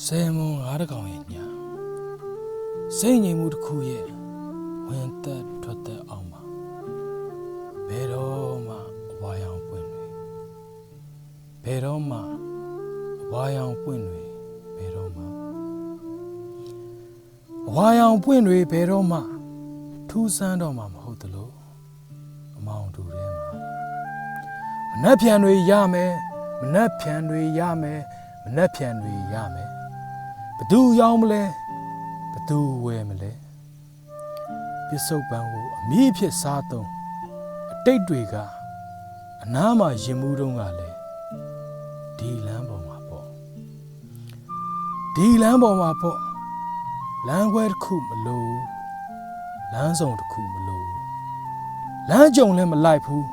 ဆယ်မွန်ငါးတကောင်ရဲ့ညာစိတ်ငြိမ်မှုတစ်ခုရဲ့ဝင်သက်ထွက်သက်အောင်ပါဘယ်တော့မှအဝါရောင်ပွင့်တွေဘယ်တော့မှအဝါရောင်ပွင့်တွေဘယ်တော့မှအဝါရောင်ပွင့်တွေဘယ်တော့မှထူးဆန်းတော့မှမဟုတ်သလိုအမောင်တူထဲမှာမနှက်ဖြန်တွေရမယ်မနှက်ဖြန်တွေရမယ်မနှက်ဖြန်တွေရမယ် ဘသူရောင်းမလဲဘသူဝယ်မလဲပစ္စုပန်ကိုအမိဖြစ်စားသုံးအတိတ်တွေကအနားမှာရင်မှုတုံးကလည်းဒီလမ်းပေါ်မှာပေါ့ဒီလမ်းပေါ်မှာပေါ့လမ်းခွဲတစ်ခုမလို့လမ်းဆောင်တစ်ခုမလို့လမ်းကြုံလည်းမလိုက်ဘူး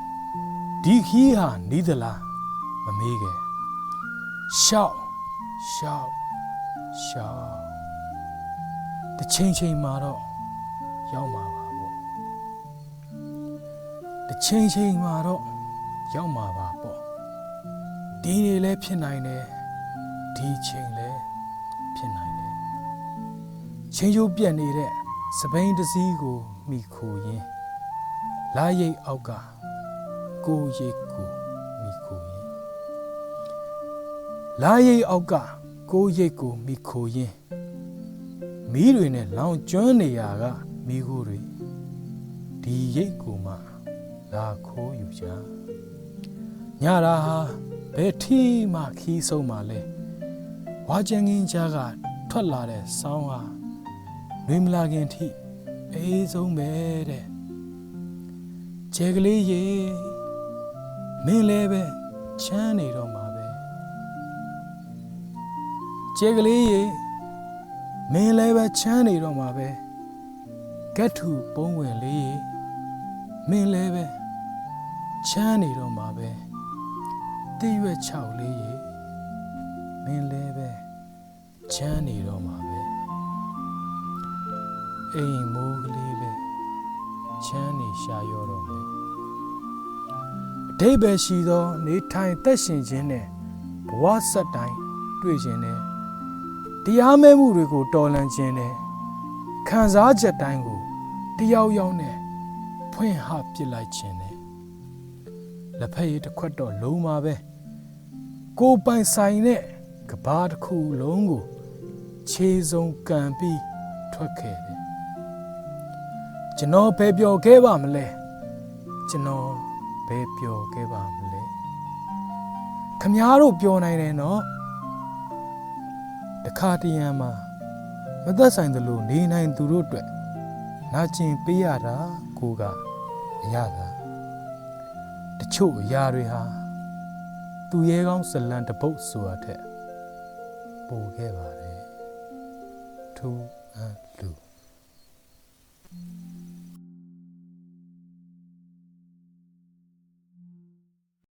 ဒီခီးဟာနီးသလားမမေးခဲ့ရှောက်ရှောက် ရှောင်းတစ်ချိန်ချိန်မှာတော့ရောက်မှာပါပေါ့တစ်ချိန်ချိန်မှာတော့ရောက်မှာပါပေါ့ဒီနေလဲဖြစ်နိုင်တယ်ဒီချိန်လဲဖြစ်နိုင်တယ်ချိန်ချိုးပြက်နေတဲ့စပိန်တစ်စည်းကိုမိခိုရင်းလာရိတ်အောက်ကကိုရိတ်ကိုမိခိုရင်းလာရိတ်အောက်က ကိုရိတ်ကိုမိခိုရင်းမီးတွေနဲ့လောင်ကျွမ်းနေရကမိခိုးတွေဒီရိတ်ကိုမှလာခိုးอยู่ကြညရာဟာဘယ်ထီမှခီးဆုံးမှလဲဝါချင်ငင်းကြားကထွက်လာတဲ့ဆောင်းဟာနှွေးမလာခင်ထိအေးဆုံးပဲတဲ့ကျဲကလေးရေမင်းလည်းပဲချမ်းနေတော့မှာပဲ ကျဲကလေးရေမင်းလည်းပဲချမ်းနေတော့မှာပဲကတ်ထူပုံးဝင်လေးရေမင်းလည်းပဲချမ်းနေတော့မှာပဲတည့်ရွက်ချောက်လေးရေမင်းလည်းပဲချမ်းနေတော့မှာပဲအိမ်မိုးကလေးလည်းချမ်းနေရှာရောတော့မယ်အတိတ်ပဲရှိသော နေထိုင်သက်ရှင်ခြင်းနဲ့ဘဝဆက်တိုင်းတွေ့ခြင်းနဲ့ တရားမဲမှုတွေကိုတော်လန်ခြင်းနဲ့ခံစားချက်တိုင်းကိုတယောက်ယောက်နဲ့ဖွင့်ဟပစ်လိုက်ခြင်းနဲ့လက်ဖက်ရည်တစ်ခွက်တော့လုံးပါပဲကိုယ်ပိုင်ဆိုင်တဲ့ကဘာတစ်ခုလုံးကိုခြေစုံကန်ပြီးထွက်ခဲ့တယ်ကျွန်တော်ဘယ်ပျော်ခဲ့ပါမလဲကျွန်တော်ဘယ်ပျော်ခဲ့ပါမလဲခမားတို့ပျော်နိုင်တယ်နော် တခါတရံမှာမသက်ဆိုင်သလိုနေနိုင်သူတို့အတွက်နာကျင်ပေးရတာကိုကအရသာတချို့အရာတွေဟာသူရဲကောင်းဇလန်တပုတ်ဆိုတာထက်ပိုခဲ့ပါတယ်ထူးအပ်